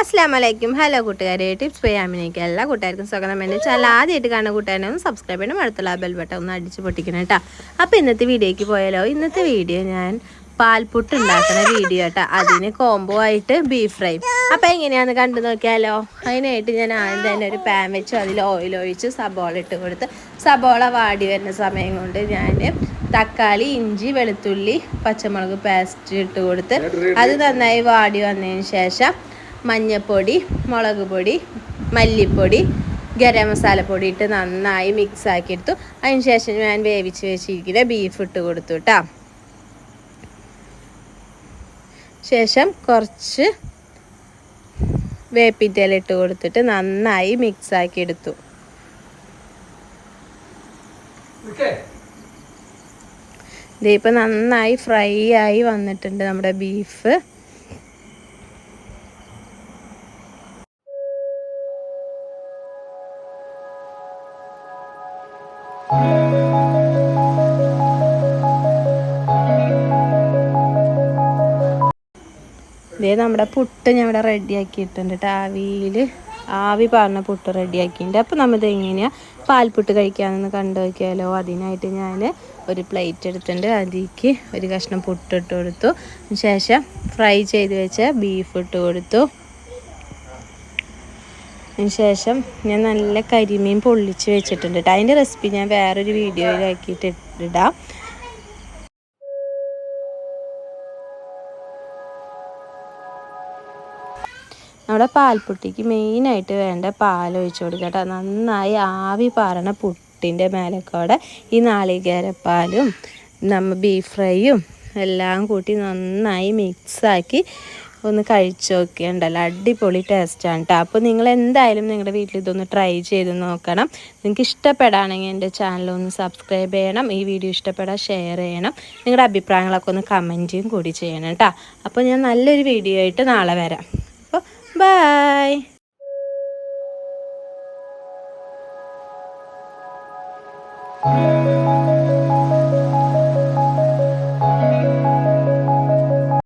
അസ്സാം വലൈക്കും ഹലോ കൂട്ടുകാരെ ടിപ്സ് ചെയ്യാമിനേക്ക് എല്ലാ കൂട്ടുകാർക്കും സ്വാഗതം. എന്റെ ചാനൽ ആദ്യമായിട്ട് കാണുന്ന കൂട്ടുകാരനെ ഒന്ന് സബ്സ്ക്രൈബ് ചെയ്യണം അടുത്തുള്ള ബെൽ ബട്ടൺ ഒന്ന് അടിച്ച് പൊട്ടിക്കണം കേട്ടോ. അപ്പോൾ ഇന്നത്തെ വീഡിയോയ്ക്ക് പോയാലോ? ഇന്നത്തെ വീഡിയോ ഞാൻ പാൽപുട്ട് ഉണ്ടാക്കുന്ന വീഡിയോ കേട്ടോ. അതിന് കോംബോ ആയിട്ട് ബീഫ് ഫ്രൈ അപ്പോൾ എങ്ങനെയാണെന്ന് കണ്ടു നോക്കിയാലോ? അതിനായിട്ട് ഞാൻ ആദ്യം തന്നെ ഒരു പാൻ വെച്ചു. അതിൽ ഓയിൽ ഒഴിച്ച് സബോള ഇട്ട് കൊടുത്ത് സബോള വാടി വരുന്ന സമയം കൊണ്ട് ഞാൻ തക്കാളി ഇഞ്ചി വെളുത്തുള്ളി പച്ചമുളക് പേസ്റ്റ് ഇട്ട് കൊടുത്ത് അത് നന്നായി വാടി വന്നതിന് ശേഷം മഞ്ഞൾപ്പൊടി മുളക് പൊടി മല്ലിപ്പൊടി ഗരം മസാലപ്പൊടി ഇട്ട് നന്നായി മിക്സ് ആക്കി എടുത്തു അതിന് ശേഷം ഞാൻ വേവിച്ച് വെച്ചിരിക്കുന്ന ബീഫ് ഇട്ട് കൊടുത്തു കേട്ടോ ശേഷം കുറച്ച് വേപ്പിറ്റയില ഇട്ട് കൊടുത്തിട്ട് നന്നായി മിക്സ് ആക്കി എടുത്തു ഇപ്പം നന്നായി ഫ്രൈ ആയി വന്നിട്ടുണ്ട് നമ്മുടെ ബീഫ് ഇതേ നമ്മുടെ പുട്ട് ഞാൻ ഇവിടെ റെഡിയാക്കിയിട്ടുണ്ട് കേട്ടോ ആവിയിൽ ആവി പറഞ്ഞ പുട്ട് റെഡിയാക്കിയിട്ടുണ്ട്. അപ്പോൾ നമ്മളിത് എങ്ങനെയാണ് പാൽപുട്ട് കഴിക്കാമെന്ന് കണ്ടു നോക്കിയാലോ? അതിനായിട്ട് ഞാൻ ഒരു പ്ലേറ്റ് എടുത്തിട്ടുണ്ട്. അതിലേക്ക് ഒരു കഷ്ണം പുട്ടിട്ട് കൊടുത്തു. ശേഷം ഫ്രൈ ചെയ്ത് വെച്ച ബീഫ് ഇട്ട് കൊടുത്തു. ശേഷം ഞാൻ നല്ല കരിമീൻ പൊള്ളിച്ച് വെച്ചിട്ടുണ്ട് കേട്ടോ അതിന്റെ റെസിപ്പി ഞാൻ വേറൊരു വീഡിയോയിലാക്കിയിട്ട് ഇടാം. നമ്മുടെ പാൽപ്പൊട്ടിക്ക് മെയിനായിട്ട് വേണ്ട പാൽ ഒഴിച്ചു കൊടുക്കുക കേട്ടോ നന്നായി ആവി പാറണ പുട്ടിന്റെ മേലക്കോടെ ഈ നാളികേരപ്പാലും നമ്മ ബീഫ് ഫ്രൈയും എല്ലാം കൂട്ടി നന്നായി മിക്സാക്കി ഒന്ന് കഴിച്ചു നോക്കിയുണ്ടല്ലോ. അടിപൊളി ടേസ്റ്റാണ് കേട്ടോ അപ്പോൾ നിങ്ങൾ എന്തായാലും നിങ്ങളുടെ വീട്ടിൽ ഇതൊന്ന് ട്രൈ ചെയ്ത് നോക്കണം. നിങ്ങൾക്ക് ഇഷ്ടപ്പെടുകയാണെങ്കിൽ എന്റെ ചാനൽ ഒന്ന് സബ്സ്ക്രൈബ് ചെയ്യണം. ഈ വീഡിയോ ഇഷ്ടപ്പെടാൻ ഷെയർ ചെയ്യണം. നിങ്ങളുടെ അഭിപ്രായങ്ങളൊക്കെ ഒന്ന് കമന്റും കൂടി ചെയ്യണം കേട്ടോ അപ്പോൾ ഞാൻ നല്ലൊരു വീഡിയോ ആയിട്ട് നാളെ വരാം. അപ്പോൾ ബൈ.